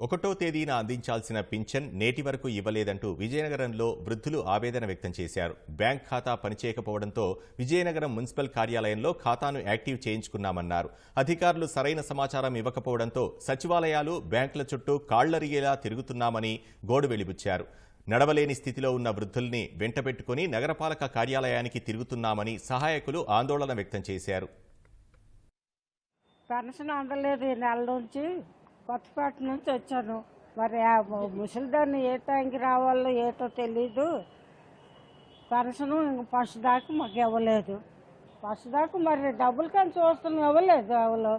ఒకటో తేదీన అందించాల్సిన పింఛన్ నేటి వరకు ఇవ్వలేదంటూ విజయనగరంలో వృద్ధులు ఆవేదన వ్యక్తం చేశారు. బ్యాంక్ ఖాతా పనిచేయకపోవడంతో విజయనగరం మున్సిపల్ కార్యాలయంలో ఖాతాను యాక్టివ్ చేయించుకున్నామన్నారు. అధికారులు సరైన సమాచారం ఇవ్వకపోవడంతో సచివాలయాలు బ్యాంకుల చుట్టూ కాళ్ళరిగేలా తిరుగుతున్నామని గోడు వెలిబుచ్చారు. నడవలేని స్థితిలో ఉన్న వృద్ధుల్ని వెంటబెట్టుకుని నగరపాలక కార్యాలయానికి తిరుగుతున్నామని సహాయకులు ఆందోళన వ్యక్తం చేశారు. పెన్షన్ అందలేదు ఈ నెల నుంచి. కొత్తపేట నుంచి వచ్చాను. మరి ఆ ముసలిదాన్ని ఏ టైంకి రావాలో ఏటో తెలీదు. పెన్షన్ ఇంక ఫస్ట్ దాకా మాకు ఇవ్వలేదు. ఫస్ట్ దాకా మరి డబ్బులు కానీ చూస్తున్నాం ఇవ్వలేదు ఎవరు.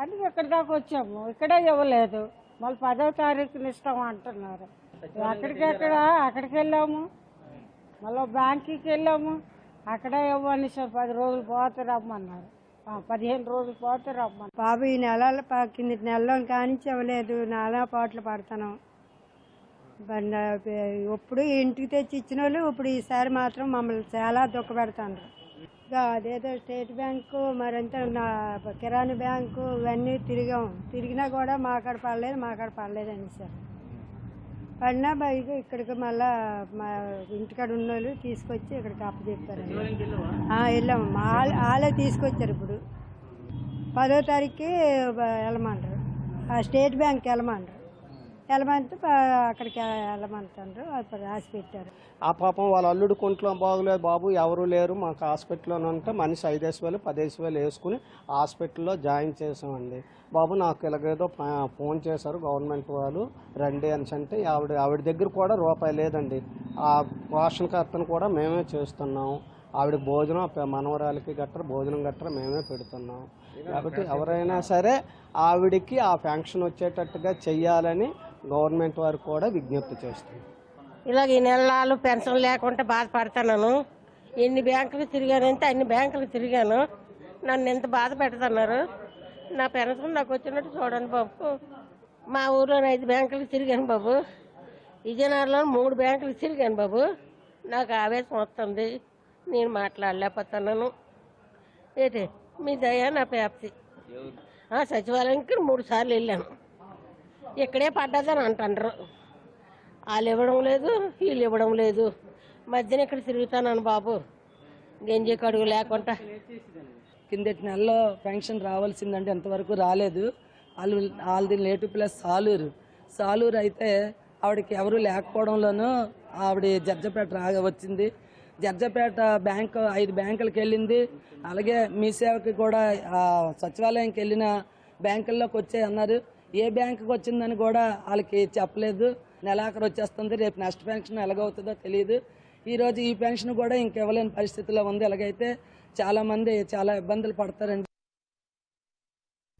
అందుకే ఇక్కడి దాకా వచ్చాము. ఇక్కడే ఇవ్వలేదు. మళ్ళీ పదో తారీఖున ఇస్తాం అంటున్నారు. అక్కడికెక్కడ అక్కడికి వెళ్ళాము. మళ్ళీ బ్యాంకుకి వెళ్ళాము. అక్కడే ఇవ్వని సార్ పది రోజులు పోతే రమ్మన్నారు. పదిహేను రోజులు పాటు రమ్మను. బాబు ఈ నెల ప- నెలలో కానించి ఇవ్వలేదు నానా పాటలు పడతాను. ఇప్పుడు ఇంటికి తెచ్చి ఇచ్చిన వాళ్ళు ఇప్పుడు ఈసారి మాత్రం మమ్మల్ని చాలా దుఃఖపెడతాండ్రు అదేదో స్టేట్ బ్యాంకు మరంతా నా కిరాణా బ్యాంకు ఇవన్నీ తిరిగాం. తిరిగినా కూడా మాకాడ పడలేదు మాకాడ పడలేదండి పడలేదు అని సార్ పడినా బయట ఇక్కడికి మళ్ళా మా ఇంటికాడ ఉన్న వాళ్ళు తీసుకొచ్చి ఇక్కడికి అప్పచెప్పారు. వెళ్ళాము. వాళ్ళ- తీసుకొచ్చారు ఇప్పుడు. పదో తారీఖుకి వెళ్ళమంటారు. ఆ స్టేట్ బ్యాంక్ వెళ్ళమంటారు. వెళ్ళమంటే అక్కడికి వెళ్ళమంటారు అప్పుడు రాసి పెట్టారు. ఆ పాపం వాళ్ళ అల్లుడు కొంట్లో బాగోలేదు బాబు ఎవరు లేరు. మాకు హాస్పిటల్లో ఉంటే. మనిషి ఐదేసి వేలు పదేసి వేలు వేసుకుని హాస్పిటల్లో జాయిన్ చేసామండి బాబు నాకు ఇలాగేదో ఫోన్ చేశారు గవర్నమెంట్ వాళ్ళు. రండి అని అంటే ఆవిడ ఆవిడ దగ్గర కూడా రూపాయి లేదండి. ఆ పోషణకర్తను కూడా మేమే చేస్తున్నాం. ఆవిడ భోజనం మనవరాలకి గట్రా భోజనం గట్రా మేమే పెడుతున్నాం. కాబట్టి ఎవరైనా సరే ఆవిడికి ఆ పెన్షన్ వచ్చేటట్టుగా చెయ్యాలని గవర్నమెంట్ వారు కూడా విజ్ఞప్తి చేస్తుంది. ఇలాగ ఈ నెలలు పెన్షన్ లేకుండా బాధపడుతున్నాను. ఎన్ని బ్యాంకులు తిరిగానంటే అన్ని బ్యాంకులు తిరిగాను. నన్ను ఎంత బాధ పెడుతున్నారు? నా పెన్షన్ నాకు వచ్చినట్టు చూడండి బాబు. మా ఊర్లో ఐదు బ్యాంకులు తిరిగాను బాబు. విజయనగరంలో మూడు బ్యాంకులు తిరిగాను బాబు. నాకు ఆవేశం వస్తుంది. నేను మాట్లాడలేకపోతున్నాను. ఏంటి? మీ దయా నా పేప్తి సచివాలయానికి మూడు సార్లు వెళ్ళాను. ఇక్కడే పడ్డదని అంటారు వాళ్ళు ఇవ్వడం లేదు వీళ్ళు ఇవ్వడం లేదు. మధ్యన ఇక్కడ తిరుగుతానని బాబు. గంజి కడుగు లేకుండా. కిందటి నెలలో పెన్షన్ రావాల్సిందంటే ఎంతవరకు రాలేదు. వాళ్ళు వాళ్ళది లేటు ప్లస్ సాలూరు. సాలూరు అయితే ఆవిడకి ఎవరు లేకపోవడంలోనూ ఆవిడ జర్జపేట రాగా వచ్చింది. జర్జపేట బ్యాంక్ ఐదు బ్యాంకులకు వెళ్ళింది. అలాగే మీ సేవకి కూడా సచివాలయంకి వెళ్ళిన బ్యాంకుల్లోకి వచ్చాయి అన్నారు ఏ బ్యాంకుకి వచ్చిందని కూడా వాళ్ళకి చెప్పలేదు. నెలాఖరు వచ్చేస్తుంది. రేపు నెక్స్ట్ పెన్షన్ ఎలాగవుతుందో తెలియదు ఈరోజు ఈ పెన్షన్ కూడా ఇంకెవ్వలేని పరిస్థితిలో ఉంది. ఎలాగైతే చాలామంది చాలా ఇబ్బందులు పడతారండి.